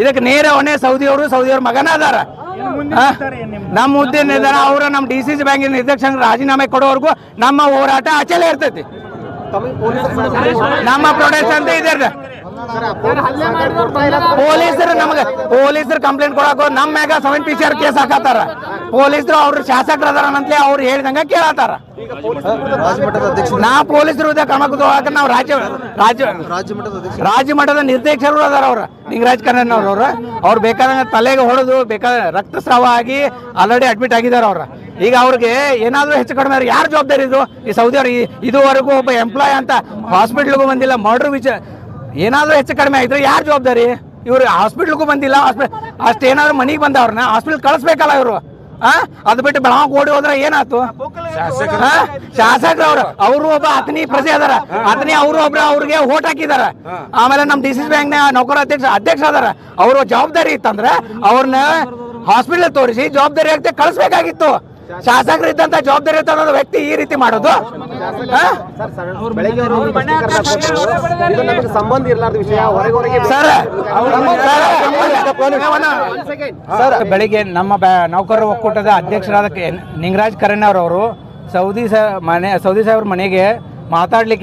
ಇದಕ್ಕೆ ನೇರ ಹೊಣೆ ಸೌದಿಯವರು ಸೌದಿಯವ್ರ ಮಗನ ಅದಾರ? ನಮ್ಮ ಹುದ್ದೆ ನಿರ್ಧಾರ ಅವರ ನಮ್ಮ ಡಿ ಸಿ ಸಿ ಬ್ಯಾಂಕಿನ ನಿರ್ದೇಶನ ರಾಜೀನಾಮೆ ಕೊಡೋವರೆಗೂ ನಮ್ಮ ಹೋರಾಟ ಅಚಲೇ ಇರ್ತೈತಿ. ನಮ್ಮ ಪ್ರೊಡಕ್ಷನ್ ಅಂತ ಇದೆ ಪೊಲೀಸರು ನಮ್ಗೆ ಪೊಲೀಸರು ಕಂಪ್ಲೇಂಟ್ ಕೊಡಾಕ ನಮ್ಮ ಮ್ಯಾಗ seven P C R case ಹಾಕತ್ತಾರ. ಪೊಲೀಸರು ಅವ್ರ ಶಾಸಕರ ಅದಾರಂತಲೇ ಅವ್ರು ಹೇಳಿದಂಗ ಕೇಳತ್ತಾರ. ಅಧ್ಯಕ್ಷ ನಾ ಪೊಲೀಸರು ಕ್ರಮ ತಗೊಳಕ ನಾವು ರಾಜ್ಯ ರಾಜ್ಯ ರಾಜ್ಯ ಮಟ್ಟದ ನಿರ್ದೇಶಕರು ಅದಾರ ಅವ್ರ ನಿಂಗರಾಜ್ ಕನ್ನನ್ ಅವ್ರು ಅವ್ರು. ಬೇಕಾದಂಗ ತಲೆಗೆ ಹೊಡೆದು ಬೇಕಾದ ರಕ್ತಸ್ರಾವ ಆಗಿ ಆಲ್ರೆಡಿ ಅಡ್ಮಿಟ್ ಆಗಿದ್ದಾರೆ ಅವ್ರ. ಈಗ ಅವ್ರಿಗೆ ಏನಾದರೂ ಹೆಚ್ಚು ಕಡಿಮೆ ಯಾರು ಜವಾಬ್ದಾರಿ ಇದು? ಈ ಸೌದಿ ಅವ್ರು ಈ- ಇದುವರೆಗೂ ಒಬ್ಬ ಎಂಪ್ಲಾಯ್ ಅಂತ ಹಾಸ್ಪಿಟ್ಲ್ಗೂ ಬಂದಿಲ್ಲ ಮರ್ಡರ್ ವಿಚಾರ ಏನಾದ್ರೂ ಹೆಚ್ಚು ಕಡಿಮೆ ಆಯ್ತು ಯಾರು ಜವಾಬ್ದಾರಿ? ಇವ್ರು ಹಾಸ್ಪಿಟ್ಲ್ಗೂ ಬಂದಿಲ್ಲ ಹಾಸ್ಪಿಟಲ್ ಅಷ್ಟೇನಾದ್ರೂ ಮನೆಗೆ ಬಂದವ್ರನ್ನ ಹಾಸ್ಪಿಟ್ಲ್ ಕಳಿಸ್ಬೇಕಲ್ಲ ಇವರು. ಅದು ಬಿಟ್ಟು ಬೆಳಗಾವ್ ಓಡಿ ಹೋದ್ರೆ ಏನಾಯ್ತು? ಶಾಸಕರು ಅವ್ರು ಅವರು ಒಬ್ಬ ಅತನಿ ಪ್ರಜೆ ಅದಾರ. ಅತನಿ ಅವರು ಒಬ್ರು ಅವ್ರಿಗೆ ಓಟ್ ಹಾಕಿದಾರ. ಆಮೇಲೆ ನಮ್ ಡಿ ಸಿ ಬ್ಯಾಂಕ್ನ ನೌಕರ ಅಧ್ಯಕ್ಷ ಅಧ್ಯಕ್ಷ ಅದಾರ. ಅವರು ಜವಾಬ್ದಾರಿ ಇತ್ತಂದ್ರೆ ಅವ್ರನ್ನ ಹಾಸ್ಪಿಟಲ್ ತೋರಿಸಿ ಜವಾಬ್ದಾರಿ ಆಗ್ತೇ ಕಳಿಸ್ಬೇಕಾಗಿತ್ತು. ಶಾಸಕರು ಇದ್ದಂತ ಜವಾಬ್ದಾರಿ ಇರ್ತದ ವ್ಯಕ್ತಿ ಈ ರೀತಿ ಮಾಡೋದು ಸಂಬಂಧ ಇರಲಾರ್ದ ವಿಷಯ. ಹೊರಗೆ ಸರ್ ಸರ್ ಬೆಳಿಗ್ಗೆ ನಮ್ಮ ಬ್ಯಾ- ನೌಕರರ ಒಕ್ಕೂಟದ ಅಧ್ಯಕ್ಷರಾದ ನಿಂಗರಾಜ್ ಕರಣ್ ಅವರು ಸೌದಿ ಮನೆ ಸೌದಿ ಸಾಹೇಬ್ರ ಮನೆಗೆ ಮಾತಾಡ್ಲಿಕ್ಕೆ